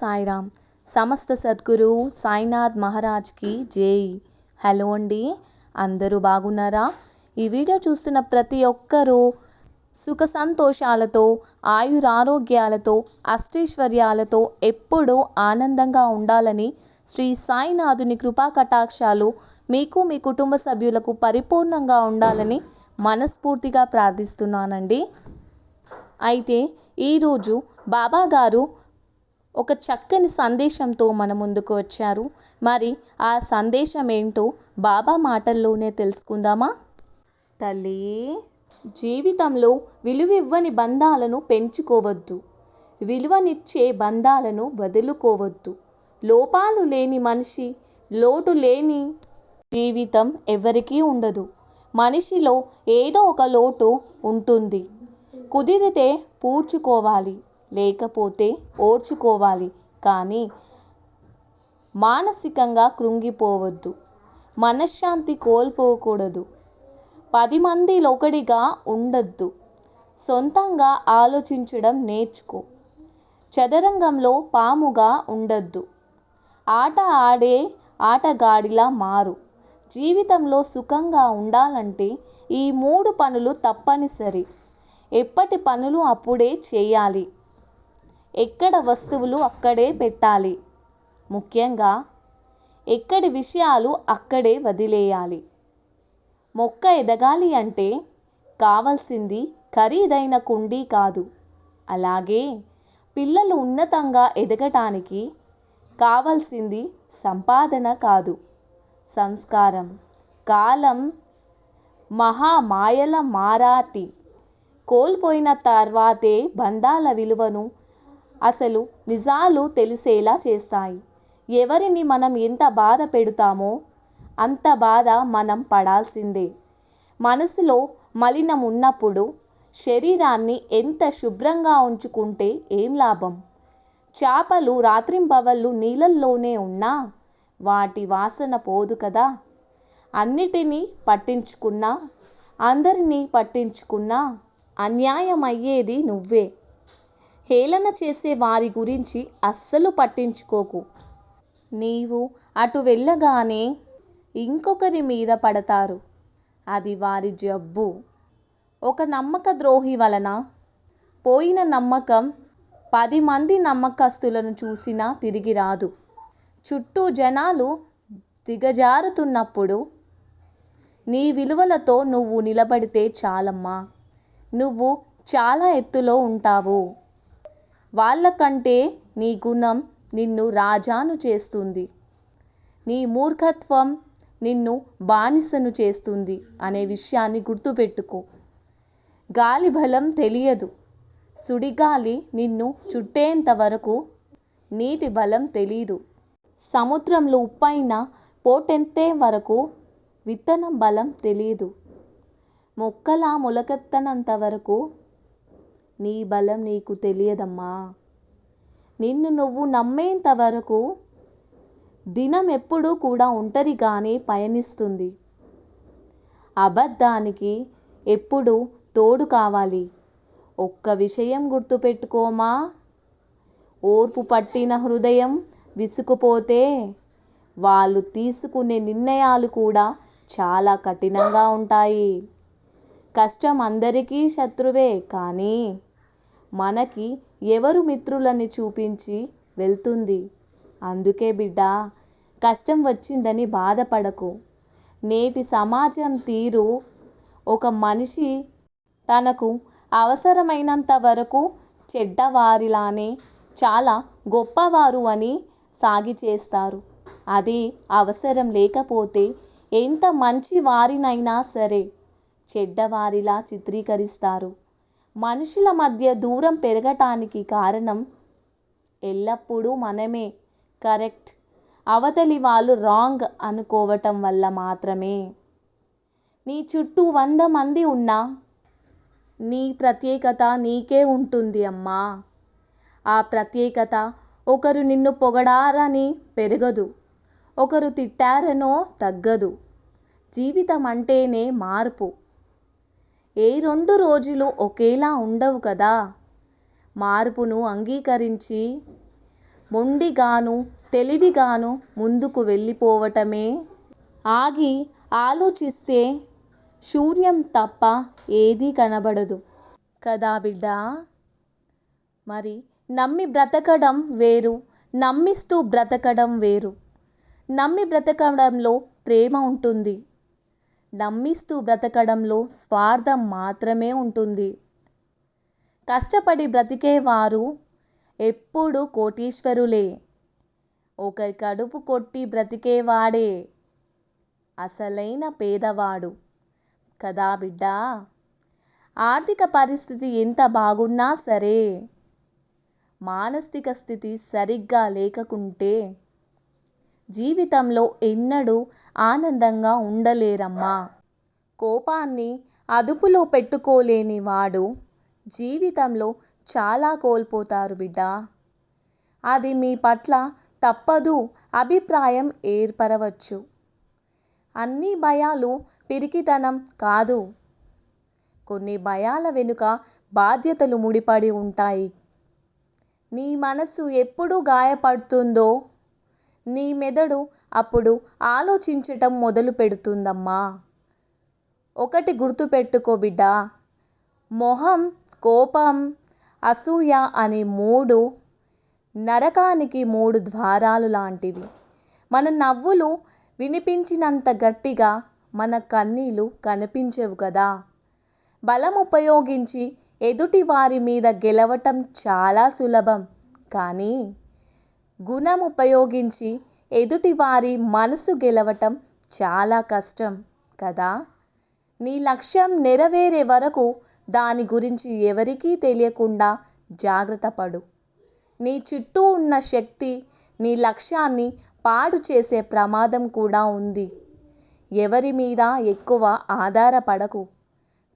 సాయిరామ్. సమస్త సద్గురు సాయినాథ్ మహారాజ్కి జై. హలో అండి అందరూ బాగున్నారా? ఈ వీడియో చూస్తున్న ప్రతి ఒక్కరూ సుఖ సంతోషాలతో ఆయురారోగ్యాలతో అష్టైశ్వర్యాలతో ఎప్పుడూ ఆనందంగా ఉండాలని శ్రీ సాయినాథుని కృపా కటాక్షాలు మీకు మీ కుటుంబ సభ్యులకు పరిపూర్ణంగా ఉండాలని మనస్ఫూర్తిగా ప్రార్థిస్తున్నానండి. అయితే ఈరోజు బాబా గారు ఒక చక్కని సందేశంతో మన ముందుకు వచ్చారు. మరి ఆ సందేశం ఏంటో బాబా మాటల్లోనే తెలుసుకుందామా? తల్లి జీవితంలో విలువివ్వని బంధాలను పెంచుకోవద్దు. విలువనిచ్చే బంధాలను వదులుకోవద్దు. లోపాలు లేని మనిషి లోటు లేని జీవితం ఎవరికీ ఉండదు. మనిషిలో ఏదో ఒక లోటు ఉంటుంది. కుదిరితే పూడ్చుకోవాలి. లేకపోతే ఓర్చుకోవాలి. కానీ మానసికంగా కృంగిపోవద్దు. మనశ్శాంతి కోల్పోకూడదు. పది మందిలో ఒకడిగా ఉండద్దు. సొంతంగా ఆలోచించడం నేర్చుకో. చదరంగంలో పాముగా ఉండద్దు. ఆట ఆడే ఆటగాడిలా మారు. జీవితంలో సుఖంగా ఉండాలంటే ఈ మూడు పనులు తప్పనిసరి. ఎప్పటి పనులు అప్పుడే చేయాలి. ఎక్కడ వస్తువులు అక్కడే పెట్టాలి. ముఖ్యంగా ఎక్కడి విషయాలు అక్కడే వదిలేయాలి. మొక్క ఎదగాలి అంటే కావలసింది ఖరీదైన కుండీ కాదు. అలాగే పిల్లలు ఉన్నతంగా ఎదగటానికి కావలసింది సంపాదన కాదు. సంస్కారం. కాలం మహామాయల మారాతి కోల్పోయిన తర్వాతే బంధాల విలువను అసలు నిజాలు తెలిసేలా చేస్తాయి. ఎవరిని మనం ఎంత బాధ పెడతామో అంత బాధ మనం పడాల్సిందే. మనసులో మలినం ఉన్నప్పుడు శరీరాన్ని ఎంత శుభ్రంగా ఉంచుకుంటే ఏం లాభం? చేపలు రాత్రింబవళ్ళు నీళ్ళల్లోనే ఉన్నా వాటి వాసన పోదు కదా. అన్నిటినీ పట్టించుకున్నా అందరినీ పట్టించుకున్నా అన్యాయమయ్యేది నువ్వే. హేళన చేసే వారి గురించి అస్సలు పట్టించుకోకు. నీవు అటు వెళ్ళగానే ఇంకొకరి మీద పడతారు. అది వారి జబ్బు. ఒక నమ్మక ద్రోహి వలన పోయిన నమ్మకం పది మంది నమ్మకస్తులను చూసినా తిరిగి రాదు. చుట్టూ జనాలు దిగజారుతున్నప్పుడు నీ విలువలతో నువ్వు నిలబడితే చాలమ్మా. నువ్వు చాలా ఎత్తులో ఉంటావు. వాళ్ళకంటే నీ గుణం నిన్ను రాజాను చేస్తుంది. నీ మూర్ఖత్వం నిన్ను బానిసను చేస్తుంది అనే విషయాన్ని గుర్తుపెట్టుకో. గాలి బలం తెలియదు. సుడిగాలి నిన్ను చుట్టేంత వరకు నీటి బలం తెలీదు. సముద్రంలో ఉప్పైన పోటెంతే వరకు విత్తనం బలం తెలియదు మొక్కలా మొలకెత్తనంత వరకు నీ బలం నీకు తెలియదమ్మా. నిన్ను నువ్వు నమ్మేంత వరకు దినం ఎప్పుడూ కూడా ఒంటరిగానే పయనిస్తుంది. అబద్ధానికి ఎప్పుడు తోడు కావాలి. ఒక్క విషయం గుర్తుపెట్టుకోమా? ఓర్పు పట్టిన హృదయం విసుకుపోతే వాళ్ళు తీసుకునే నిర్ణయాలు కూడా చాలా కఠినంగా ఉంటాయి. కష్టం అందరికీ శత్రువే కానీ మనకి ఎవరు మిత్రులని చూపించి వెళ్తుంది? అందుకే బిడ్డ కష్టం వచ్చిందని బాధపడకు. నేటి సమాజం తీరు ఒక మనిషి తనకు అవసరమైనంత వరకు చెడ్డవారిలానే చాలా గొప్పవారు అని సాగి చేస్తారు. అది అవసరం లేకపోతే ఎంత మంచి వారినైనా సరే చెడ్డవారిలా చిత్రీకరిస్తారు. మనుషుల మధ్య దూరం పెరగటానికి కారణం ఎల్లప్పుడూ మనమే. కరెక్ట్. అవతలి వాళ్ళు రాంగ్ అనుకోవటం వల్ల మాత్రమే. నీ చుట్టూ వంద మంది ఉన్నా నీ ప్రత్యేకత నీకే ఉంటుంది అమ్మా. ఆ ప్రత్యేకత ఒకరు నిన్ను పొగడారని పెరగదు. ఒకరు తిట్టారనో తగ్గదు. జీవితం అంటేనే మార్పు. ఏ రెండు రోజులు ఒకేలా ఉండవు కదా? మార్పును అంగీకరించి మొండిగాను తెలివిగాను ముందుకు వెళ్ళిపోవటమే? ఆగి ఆలోచిస్తే శూన్యం తప్ప ఏదీ కనబడదు కదా బిడ్డా? మరి నమ్మి బ్రతకడం వేరు నమ్మిస్తూ బ్రతకడం వేరు. నమ్మి బ్రతకడంలో ప్రేమ ఉంటుంది. నమ్మిస్తూ బ్రతకడంలో స్వార్థం మాత్రమే ఉంటుంది. కష్టపడి బ్రతికేవారు ఎప్పుడు కోటీశ్వరులే. ఒకరి కడుపు కొట్టి బ్రతికేవాడే అసలైన పేదవాడు. కదా బిడ్డా? ఆర్థిక పరిస్థితి ఎంత బాగున్నా సరే మానసిక స్థితి సరిగ్గా లేకుంటే జీవితంలో ఎన్నడూ ఆనందంగా ఉండలేరమ్మా. కోపాన్ని అదుపులో పెట్టుకోలేని వాడు జీవితంలో చాలా కోల్పోతారు బిడ్డ. అది మీ పట్ల తప్పదు అభిప్రాయం ఏర్పరవచ్చు. అన్ని భయాలు పిరికితనం కాదు. కొన్ని భయాల వెనుక బాధ్యతలు ముడిపడి ఉంటాయి. నీ మనసు ఎప్పుడు గాయపడుతుందో నీ మెదడు అప్పుడు ఆలోచించటం మొదలు పెడుతుందమ్మా. ఒకటి గుర్తుపెట్టుకో బిడ్డ. మొహం కోపం అసూయ అనే మూడు నరకానికి మూడు ద్వారాలు లాంటివి. మన నవ్వులు వినిపించినంత గట్టిగా మన కన్నీళ్ళు కనిపించవు కదా. బలం ఉపయోగించి ఎదుటి వారి మీద గెలవటం చాలా సులభం. కానీ గుణం ఉపయోగించి ఎదుటివారి మనసు గెలవటం చాలా కష్టం కదా? నీ లక్ష్యం నెరవేరే వరకు దాని గురించి ఎవరికీ తెలియకుండా జాగ్రత్త పడు. నీ చుట్టూ ఉన్న శక్తి నీ లక్ష్యాన్ని పాడు చేసే ప్రమాదం కూడా ఉంది. ఎవరి మీద ఎక్కువ ఆధారపడకు.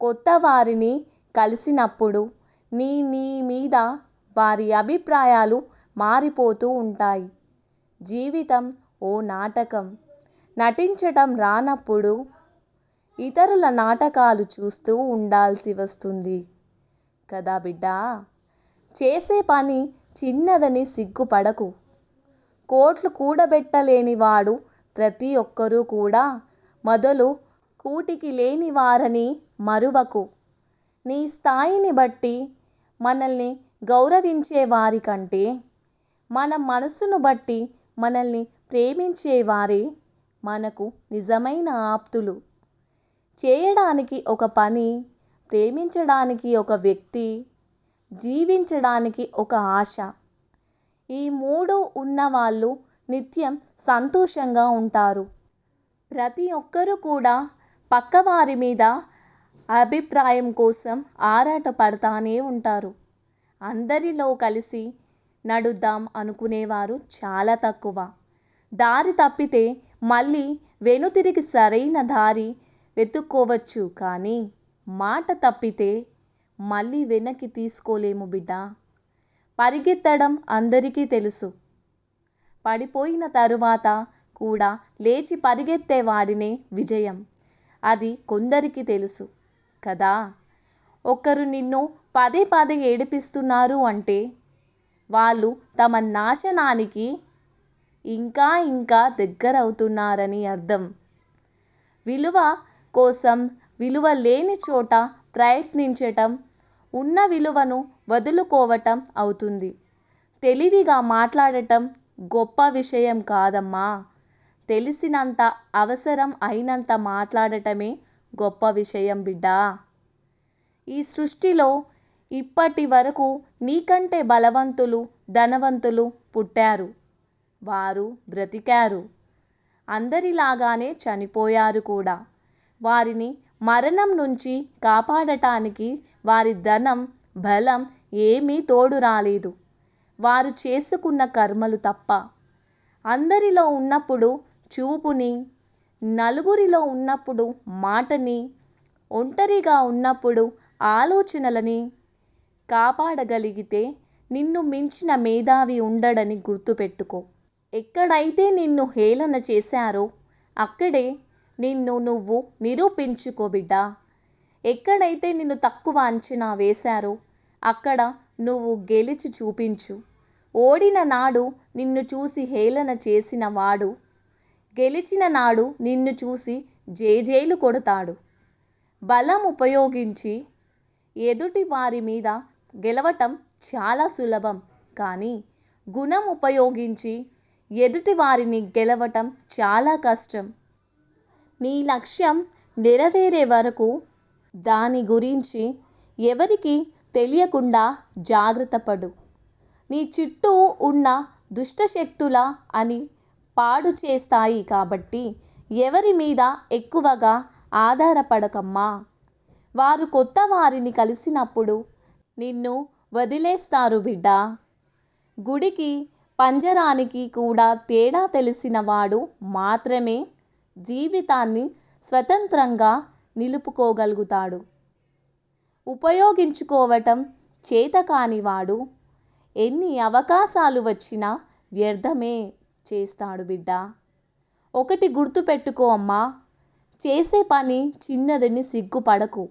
కొత్త వారిని కలిసినప్పుడు నీ నీ మీద వారి అభిప్రాయాలు మారిపోతూ ఉంటాయి. జీవితం ఓ నాటకం. నటించటం రానప్పుడు ఇతరుల నాటకాలు చూస్తూ ఉండాల్సి వస్తుంది. కదా బిడ్డా? చేసే పని చిన్నదని సిగ్గుపడకు. కోట్లు కూడబెట్టలేని వాడు ప్రతి ఒక్కరూ కూడా మొదలు కూటికి లేని వారని మరువకు. నీ స్థాయిని బట్టి మనల్ని గౌరవించే వారి కంటే మన మనసును బట్టి మనల్ని ప్రేమించేవారే మనకు నిజమైన ఆప్తులు. చేయడానికి ఒక పని ప్రేమించడానికి ఒక వ్యక్తి జీవించడానికి ఒక ఆశ. ఈ మూడు ఉన్నవాళ్ళు నిత్యం సంతోషంగా ఉంటారు. ప్రతి ఒక్కరూ కూడా పక్కవారి మీద అభిప్రాయం కోసం ఆరాటపడతానే ఉంటారు. అందరిలో కలిసి నడుద్దాం అనుకునేవారు చాలా తక్కువ. దారి తప్పితే మళ్ళీ వెనుతిరిగి సరైన దారి వెతుక్కోవచ్చు కానీ మాట తప్పితే మళ్ళీ వెనక్కి తీసుకోలేము బిడ్డ. పరిగెత్తడం అందరికీ తెలుసు. పడిపోయిన తరువాత కూడా లేచి పరిగెత్తే వాడినే విజయం. అది కొందరికి తెలుసు. కదా? ఒకరు నిన్ను పదే పదే ఏడిపిస్తున్నారు అంటే వాళ్ళు తమ నాశనానికి ఇంకా ఇంకా దగ్గరవుతున్నారని అర్థం. విలువ కోసం విలువ లేని చోట ప్రయత్నించటం ఉన్న విలువను వదులుకోవటం అవుతుంది. తెలివిగా మాట్లాడటం గొప్ప విషయం కాదమ్మా. తెలిసినంత అవసరం అయినంత మాట్లాడటమే గొప్ప విషయం బిడ్డా. ఈ సృష్టిలో ఇప్పటి వరకు నీకంటే బలవంతులు ధనవంతులు పుట్టారు. వారు బ్రతికారు. అందరిలాగానే చనిపోయారు కూడా. వారిని మరణం నుంచి కాపాడటానికి వారి ధనం బలం ఏమీ తోడు రాలేదు. వారు చేసుకున్న కర్మలు తప్ప. అందరిలో ఉన్నప్పుడు చూపుని నలుగురిలో ఉన్నప్పుడు మాటని ఒంటరిగా ఉన్నప్పుడు ఆలోచనలని కాపాడగలిగితే నిన్ను మించిన మేధావి ఉండడని గుర్తుపెట్టుకో. ఎక్కడైతే నిన్ను హేళన చేశారో అక్కడే నిన్ను నువ్వు నిరూపించుకో బిడ్డా. ఎక్కడైతే నిన్ను తక్కువ అంచనా వేశారో అక్కడ నువ్వు గెలిచి చూపించు. ఓడిన నాడు నిన్ను చూసి హేళన చేసిన వాడు గెలిచిన నాడు నిన్ను చూసి జేజేలు కొడతాడు. బలం ఉపయోగించి ఎదుటి వారి మీద గెలవటం చాలా సులభం కానీ గుణం ఉపయోగించి ఎదుటి వారిని గెలవటం చాలా కష్టం. నీ లక్ష్యం నెరవేరే వరకు దాని గురించి ఎవరికి తెలియకుండా జాగ్రత్త పడు. నీ చుట్టూ ఉన్న దుష్టశక్తుల అని పాడు చేస్తాయి కాబట్టి ఎవరి మీద ఎక్కువగా ఆధారపడకమ్మా. వారు కొత్త వారిని కలిసినప్పుడు నిన్ను వదిలేస్తారు బిడ్డా. గుడికి పంజరానికి కూడా తేడా తెలిసిన వాడు మాత్రమే జీవితాన్ని స్వతంత్రంగా నిలుపుకోగలుగుతాడు. ఉపయోగించుకోవటం చేతకాని వాడు ఎన్ని అవకాశాలు వచ్చినా వ్యర్థమే చేస్తాడు బిడ్డ. ఒకటి గుర్తుపెట్టుకో అమ్మా. చేసే పని చిన్నదని సిగ్గుపడకు.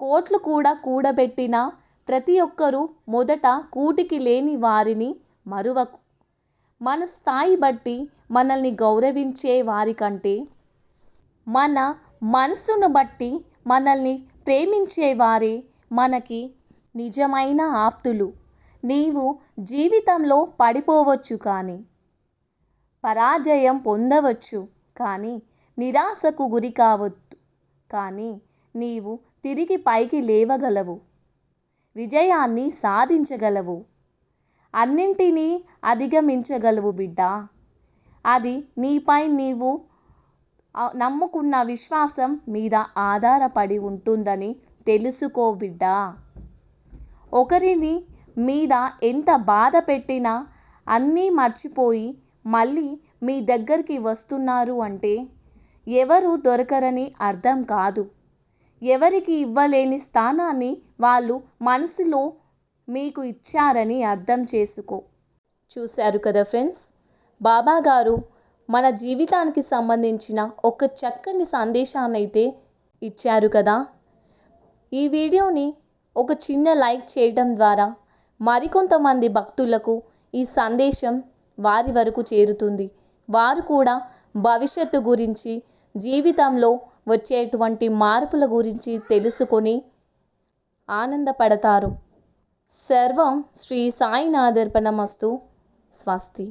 కోట్లు కూడా కూడబెట్టిన ప్రతి ఒక్కరూ మొదట కూటికి లేని వారిని మరువకు. మన స్థాయి బట్టి మనల్ని గౌరవించే వారికంటే మన మనసును బట్టి మనల్ని ప్రేమించే వారే మనకి నిజమైన ఆప్తులు. నీవు జీవితంలో పడిపోవచ్చు కానీ పరాజయం పొందవచ్చు కానీ నిరాశకు గురి కావద్దు కానీ నీవు తిరిగి పైకి లేవగలవు. విజయాన్ని సాధించగలవు. అన్నింటినీ అధిగమించగలవు బిడ్డ. అది నీపై నీవు నమ్ముకున్న విశ్వాసం మీద ఆధారపడి ఉంటుందని తెలుసుకో బిడ్డ. ఒకరిని మీద ఎంత బాధ పెట్టినా అన్నీ మర్చిపోయి మళ్ళీ మీ దగ్గరికి వస్తున్నారు అంటే ఎవరు దొరకరని అర్థం కాదు. ఎవరికి ఇవ్వలేని స్థానాన్ని వాళ్ళు మనసులో మీకు ఇచ్చారని అర్థం చేసుకో. చూశారు కదా ఫ్రెండ్స్? బాబా గారు మన జీవితానికి సంబంధించిన ఒక చక్కని సందేశాన్ని అయితే ఇచ్చారు కదా? ఈ వీడియోని ఒక చిన్న లైక్ చేయడం ద్వారా మరికొంతమంది భక్తులకు ఈ సందేశం వారి వరకు చేరుతుంది. వారు కూడా భవిష్యత్తు గురించి జీవితంలో వచ్చేటువంటి మార్పుల గురించి తెలుసుకొని ఆనందపడతారు. సర్వం శ్రీ సాయినాథర్పణమస్తు. స్వస్తి.